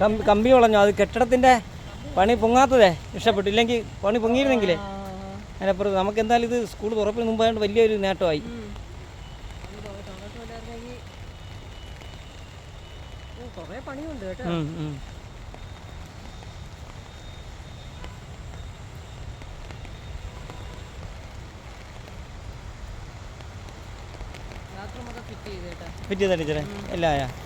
കമ്പി വളഞ്ഞു. അത് കെട്ടിടത്തിന്റെ പണി പൊങ്ങാത്തതേ. ഇഷ്ടപ്പെട്ടു. ഇല്ലെങ്കിൽ പണി പൊങ്ങിയിരുന്നെങ്കിലേ. അതിനപ്പുറത്ത് നമുക്ക് എന്തായാലും ഇത് സ്കൂൾ തുറപ്പിന് മുമ്പായതുകൊണ്ട് വലിയൊരു നേട്ടമായി. കുറേ പണിയുണ്ട് കേട്ടോ. ഫിറ്റ് ചെയ്തേട്ടാ. ഫിറ്റ് ചെയ്തേട്ടാ ടീച്ചറെ? എല്ലാം